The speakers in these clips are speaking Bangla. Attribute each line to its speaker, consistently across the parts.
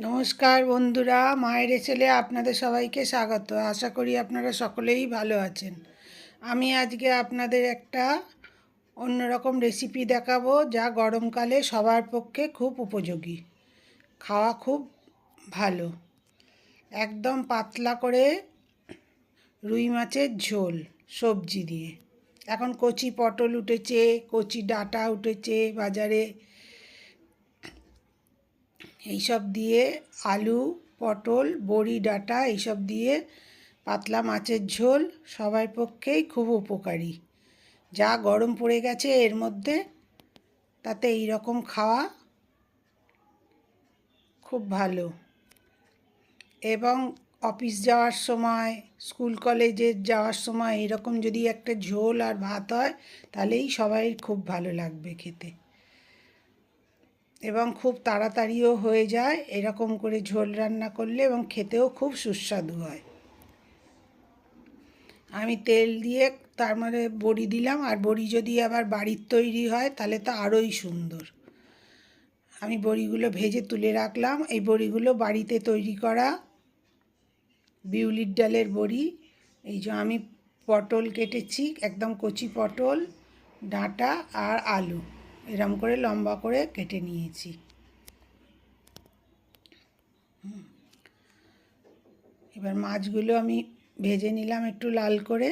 Speaker 1: নমস্কার বন্ধুরা, মায়ের ছেলে আপনাদের সবাইকে স্বাগত। আশা করি আপনারা সকলেই ভালো আছেন। আমি আজকে আপনাদের একটা অন্যরকম রেসিপি দেখাবো, যা গরমকালে সবার পক্ষে খুব উপযোগী। খাওয়া খুব ভালো। একদম পাতলা করে রুই মাছের ঝোল, সবজি দিয়ে। এখন কচি পটল উঠেছে, কচি ডাঁটা উঠেছে বাজারে। এইসব দিয়ে আলু, পটল, বড়ি, ডাঁটা, এইসব দিয়ে পাতলা মাছের ঝোল সবার পক্ষেই খুব উপকারী। যা গরম পড়ে গেছে এর মধ্যে, তাতে এই রকম খাওয়া খুব ভালো। এবং অফিস যাওয়ার সময়, স্কুল, কলেজে যাওয়ার সময় এরকম যদি একটা ঝোল আর ভাত হয়, তাহলেই সবাই খুব ভালো লাগবে খেতে। এবং খুব তাড়াতাড়িও হয়ে যায় এরকম করে ঝোল রান্না করলে এবং খেতেও খুব সুস্বাদু হয়। আমি তেল দিয়ে তার মানে বড়ি দিলাম আর বড়ি যদি আবার বাড়ির তৈরি হয় তাহলে তো আরোই সুন্দর। আমি বড়িগুলো ভেজে তুলে রাখলাম। এই বড়িগুলো বাড়িতে তৈরি করা বিউলির ডালের বড়ি। এই যে আমি পটল কেটেছি, একদম কচি পটল, ডাঁটা আর আলু। এরম করে লম্বা করে কেটে নিয়েছি। এবার মাছগুলো আমি ভেজে নিলাম একটু লাল করে।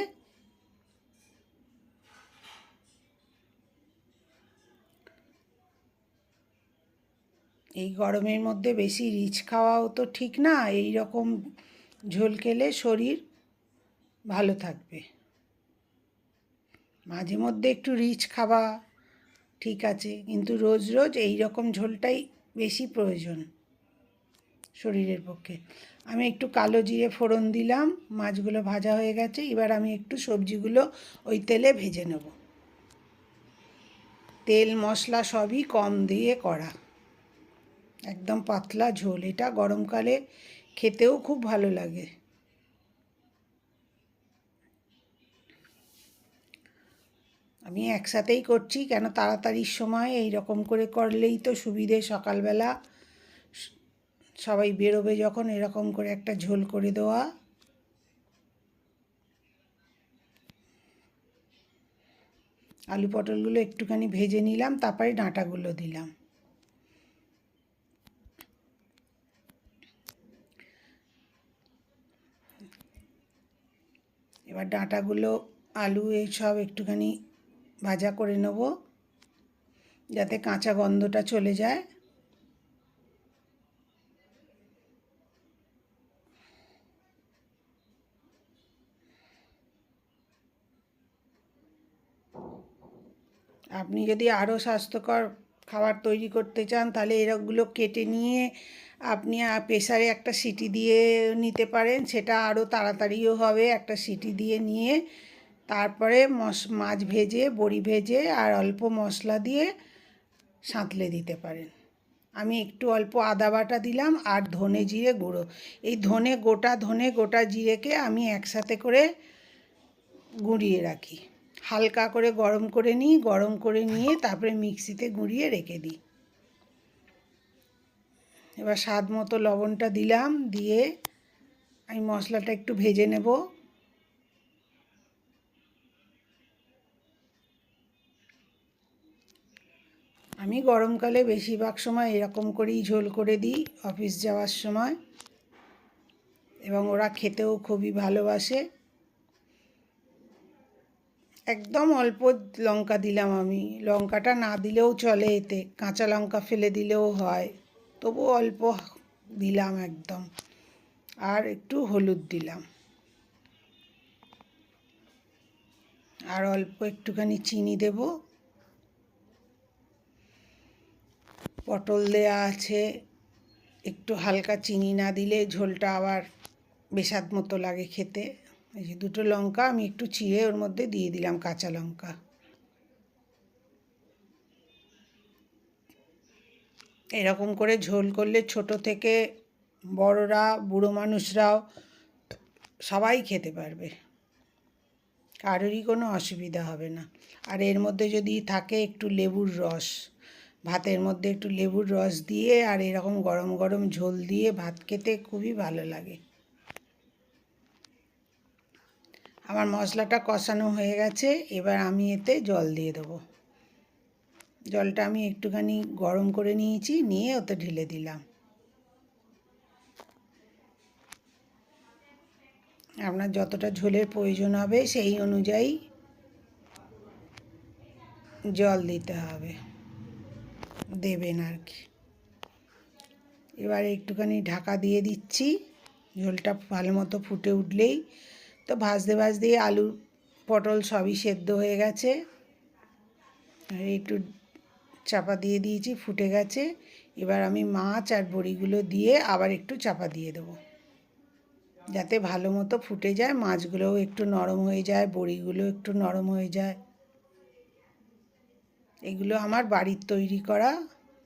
Speaker 1: এই গরমের মধ্যে বেশি রিচ খাওয়াও তো ঠিক না এই রকম ঝোল খেলে শরীর ভালো থাকবে। মাঝে মধ্যে একটু রিচ খাওয়া ঠিক আছে, কিন্তু রোজ রোজ এই রকম ঝোলটাই বেশি প্রয়োজন শরীরের পক্ষে। আমি একটু কালো জিরে ফোড়ন দিলাম, মাছগুলো ভাজা হয়ে গেছে, এবার আমি একটু সবজিগুলো ওই তেলে ভেজে নেব। তেল, মশলা সবই কম দিয়ে করা। একদম পাতলা ঝোল, এটা গরমকালে খেতেও খুব ভালো লাগে। আমি একসাথেই করছি, কেন তাড়াতাড়ির সময় এই রকম করে করলেই তো সুবিধে। সকালবেলা সবাই বেরোবে যখন, এরকম করে একটা ঝোল করে দেওয়া। আলু পটলগুলো একটুখানি ভেজে নিলাম, তারপরে ডাঁটাগুলো দিলাম। এবার ডাঁটাগুলো, আলু এইসব একটুখানি ভাজা করে নেব, যাতে কাঁচা গন্ধটা চলে যায়। আপনি যদি আরও স্বাস্থ্যকর খাবার তৈরি করতে চান, তাহলে এরকগুলো কেটে নিয়ে আপনি প্রেসারে একটা সিটি দিয়ে নিতে পারেন। সেটা আরও তাড়াতাড়িও হবে, একটা সিটি দিয়ে নিয়ে তারপরে মশ মাছ ভেজে, বড়ি ভেজে আর অল্প মশলা দিয়ে সাঁতলে দিতে পারেন। আমি একটু অল্প আদা বাটা দিলাম আর ধনে জিরে গুঁড়ো। এই ধনে গোটা ধনে গোটা জিরেকে আমি একসাথে করে গুঁড়িয়ে রাখি। হালকা করে গরম করে নিই, গরম করে নিয়ে তারপরে মিক্সিতে গুঁড়িয়ে রেখে দিই। এবার স্বাদ মতো লবণটা দিলাম, দিয়ে আমি মশলাটা একটু ভেজে নেব। আমি গরমকালে বেশিরভাগ সময় এরকম করেই ঝোল করে দিই অফিস যাওয়ার সময়। এবং ওরা খেতেও খুবই ভালোবাসে। একদম অল্প লঙ্কা দিলাম আমি। লঙ্কাটা না দিলেও চলে এতে। কাঁচা লঙ্কা ফেলে দিলেও হয়। তবু অল্প দিলাম একদম। আর একটু হলুদ দিলাম। আর অল্প একটুখানি চিনি দেব। পটল দেয়া আছে। একটু হালকা চিনি না দিলে ঝোলটা আবার বেসাদ মতো লাগে খেতে। এই যে দুটো লঙ্কা, আমি একটু চিড়ে ওর মধ্যে দিয়ে দিলাম কাঁচা লঙ্কা। এরকম করে ঝোল করলে ছোট থেকে বড়রা, বুড়ো মানুষরাও সবাই খেতে পারবে। কারোরই কোনো অসুবিধা হবে না। আর এর মধ্যে যদি থাকে একটু লেবুর রস। ভাতের মধ্যে একটু লেবুর রস দিয়ে আর এরকম গরম গরম ঝোল দিয়ে ভাত খেতে খুবই ভালো লাগে। আমার মশলাটা কষানো হয়ে গেছে, এবার আমি এতে জল দিয়ে দেবো। জলটা আমি একটুখানি গরম করে নিয়েছি, নিয়ে ওতে ঢেলে দিলাম। আপনার যতটা ঝোলের প্রয়োজন হবে সেই অনুযায়ী জল দিতে হবে। দেবেন আর কি। এবার একটুখানি ঢাকা দিয়ে দিচ্ছি। ঝোলটা ভালো মতো ফুটে উঠলেই তো ভাজতে ভাজতে আলু, পটল সবই সেদ্ধ হয়ে গেছে। আর একটু চাপা দিয়ে দিয়েছি, ফুটে গেছে। এবার আমি মাছ আর বড়িগুলো দিয়ে আবার একটু চাপা দিয়ে দেবো। যাতে ভালো মতো ফুটে যায়, মাছগুলোও একটু নরম হয়ে যায়, বড়িগুলো একটু নরম হয়ে যায়। এগুলো আমার বাড়ির তৈরি করা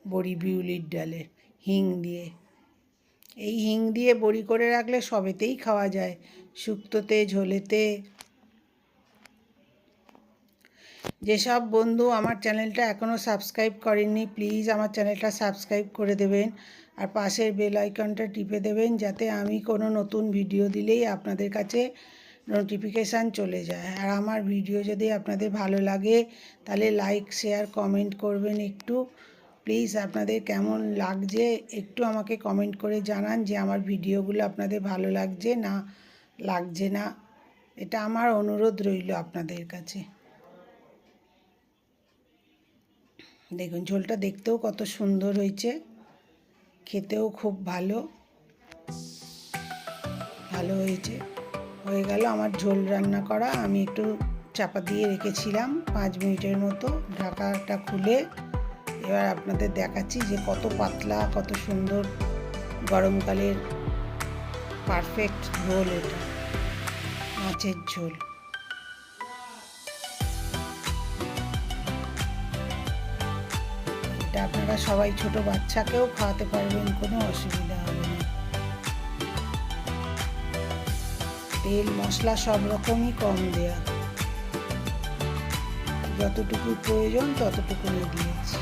Speaker 1: বড়ি বিউলির ডালের হিং দিয়ে। এই হিং দিয়ে বড়ি করে রাখলে সবেতেই খাওয়া যায় শুক্তোতে ঝোলেতে যেসব বন্ধু আমার চ্যানেলটা এখনও সাবস্ক্রাইব করেননি, প্লিজ আমার চ্যানেলটা সাবস্ক্রাইব করে দেবেন আর পাশের বেল আইকনটা টিপে দেবেন, যাতে আমি কোনো নতুন ভিডিও দিলেই আপনাদের কাছে নোটিফিকেশান চলে যায়। আর আমার ভিডিও যদি আপনাদের ভালো লাগে, তাহলে লাইক শেয়ার কমেন্ট করবেন একটু। প্লিজ আপনাদের কেমন লাগছে, একটু আমাকে কমেন্ট করে জানান যে আমার ভিডিওগুলো আপনাদের ভালো লাগছে না লাগছে না। এটা আমার অনুরোধ রইল আপনাদের কাছে। দেখুন, ঝোলটা দেখতেও কত সুন্দর হয়েছে। খেতেও খুব ভালো। ভালো হয়েছে। হয়ে গেল আমার ঝোল রান্না করা। আমি একটু চাপা দিয়ে রেখেছিলাম পাঁচ মিনিটের মতো। ঢাকাটা খুলে এবার আপনাদের দেখাচ্ছি যে কত পাতলা, কত সুন্দর গরমকালের পারফেক্ট ঝোল এটা, মাছের ঝোল। এটা আপনারা সবাই ছোট বাচ্চাকেও খাওয়াতে পারবেন, কোনো অসুবিধা হবে না। তেল, মশলা সব রকমই কম দেয়া। যতটুকু প্রয়োজন ততটুকু দিয়েছি।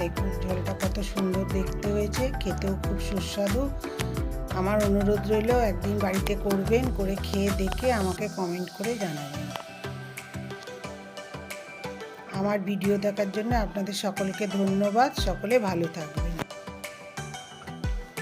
Speaker 1: দেখুন, ঝোলটা কত সুন্দর দেখতে হয়েছে, খেতেও খুব সুস্বাদু। আমার অনুরোধ রইল, একদিন বাড়িতে করবেন, করে খেয়ে দেখে আমাকে কমেন্ট করে জানাবেন। আমার ভিডিও দেখার জন্য আপনাদের সকলকে ধন্যবাদ। সকলে ভালো থাকবেন।